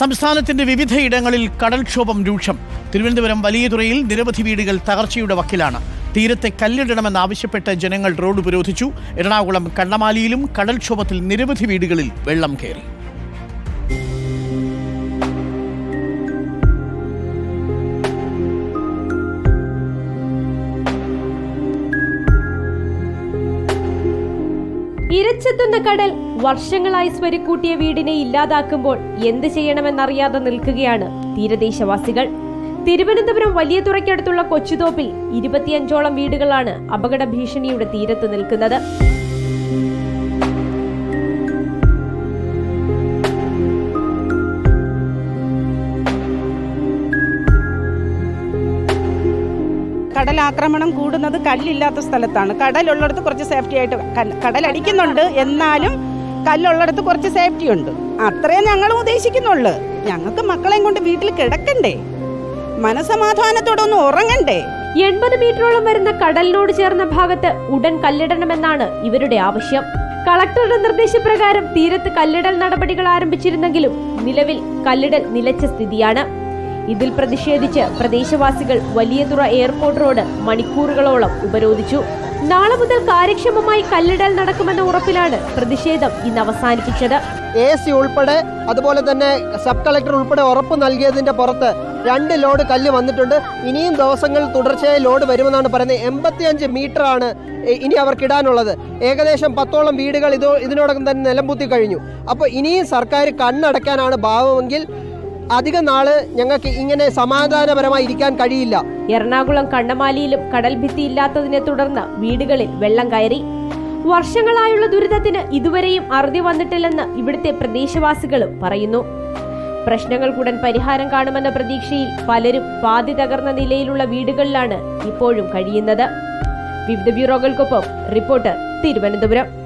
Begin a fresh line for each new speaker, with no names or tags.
സംസ്ഥാനത്തിന്റെ വിവിധയിടങ്ങളിൽ കടൽക്ഷോഭം രൂക്ഷം. തിരുവനന്തപുരം വലിയതുറയിൽ നിരവധി വീടുകൾ തകർച്ചയുടെ വക്കിലാണ്. തീരത്തെ കല്ലിടണമെന്നാവശ്യപ്പെട്ട് ജനങ്ങൾ റോഡ് ഉപരോധിച്ചു എറണാകുളം കണ്ണമാലിയിലും കടൽക്ഷോഭത്തിൽ നിരവധി വീടുകളിൽ വെള്ളം കയറി.
ഇരച്ചെത്തുന്ന കടൽ വർഷങ്ങളായി സ്വരുക്കൂട്ടിയ വീടിനെ ഇല്ലാതാക്കുമ്പോൾ എന്ത് ചെയ്യണമെന്നറിയാതെ നിൽക്കുകയാണ് തീരദേശവാസികൾ. തിരുവനന്തപുരം വലിയ തുറയ്ക്കടുത്തുള്ള കൊച്ചുതോപ്പിൽ ഇരുപത്തിയഞ്ചോളം വീടുകളാണ് അപകട ഭീഷണിയുടെ തീരത്ത് നിൽക്കുന്നത്.
കടലാക്രമണം കൂടുന്നത് കല്ലില്ലാത്ത സ്ഥലത്താണ്. കടലുള്ളിടത്ത് കുറച്ച് സേഫ്റ്റി ആയിട്ട് കടലടിക്കുന്നുണ്ട്. എന്നാലും കല്ലുള്ളിടത്ത് കുറച്ച് സേഫ്റ്റി ഉണ്ട്. അത്രേ ഞങ്ങൾ ഉദ്ദേശിക്കുന്നുള്ളു. ഞങ്ങൾക്ക് മക്കളെയും കൊണ്ട് വീട്ടിൽ കിടക്കണ്ടേ? മനസമാധാനത്തോടെ ഒന്ന് ഉറങ്ങണ്ടേ?
എൺപത് മീറ്ററോളം വരുന്ന കടലിനോട് ചേർന്ന ഭാഗത്ത് ഉടൻ കല്ലിടണമെന്നാണ് ഇവരുടെ ആവശ്യം. കളക്ടറുടെ നിർദ്ദേശപ്രകാരം തീരത്ത് കല്ലിടൽ നടപടികൾ ആരംഭിച്ചിരുന്നെങ്കിലും നിലവിൽ കല്ലിടൽ നിലച്ച സ്ഥിതിയാണ്. ഇതിൽ പ്രതിഷേധിച്ച് പ്രദേശവാസികൾ വലിയതുറ എയർപോർട്ട് റോഡ് മണിക്കൂറുകളോളം ഉപരോധിച്ചു. നാളെ മുതൽ കാര്യക്ഷമമായി കല്ലിടൽ നടക്കുമെന്ന ഉറപ്പിലാണ് പ്രതിഷേധം ഇന്ന് അവസാനിപ്പിച്ചത്.
എ സി ഉൾപ്പെടെ അതുപോലെ തന്നെ സബ് കളക്ടർ ഉൾപ്പെടെ ഉറപ്പ് നൽകിയതിന്റെ പുറത്ത് രണ്ട് ലോഡ് കല്ല് വന്നിട്ടുണ്ട്. ഇനിയും ദിവസങ്ങൾ തുടർച്ചയായി ലോഡ് വരുമെന്നാണ് പറയുന്നത്. എൺപത്തിയഞ്ച് മീറ്റർ ആണ് ഇനി അവർക്ക് ഇടാനുള്ളത്. ഏകദേശം പത്തോളം വീടുകൾ ഇതോ ഇതിനോടകം തന്നെ നിലംപൂത്തി കഴിഞ്ഞു. അപ്പോൾ ഇനിയും സർക്കാർ കണ്ണടയ്ക്കാനാണ് ഭാവമെങ്കിൽ അധിക നാൾ ഞങ്ങൾക്ക് ഇങ്ങനെ സമാധാനപരമായി ഇരിക്കാൻ കഴിയില്ല.
എറണാകുളം കണ്ണമാലിയിലും കടൽ ഭിത്തി ഇല്ലാത്തതിനെ തുടർന്ന് വീടുകളിൽ വെള്ളം കയറി. വർഷങ്ങളായുള്ള ദുരിതത്തിന് ഇതുവരെയും അറുതി വന്നിട്ടില്ലെന്ന് ഇവിടുത്തെ പ്രദേശവാസികളും പറയുന്നു. പ്രശ്നങ്ങൾക്കുടൻ പരിഹാരം കാണുമെന്ന പ്രതീക്ഷയിൽ പലരും പാതി തകർന്ന നിലയിലുള്ള വീടുകളിലാണ് ഇപ്പോഴും കഴിയുന്നത്. വിവിധ ബ്യൂറോകൾക്കൊപ്പം റിപ്പോർട്ടർ തിരുവനന്തപുരം.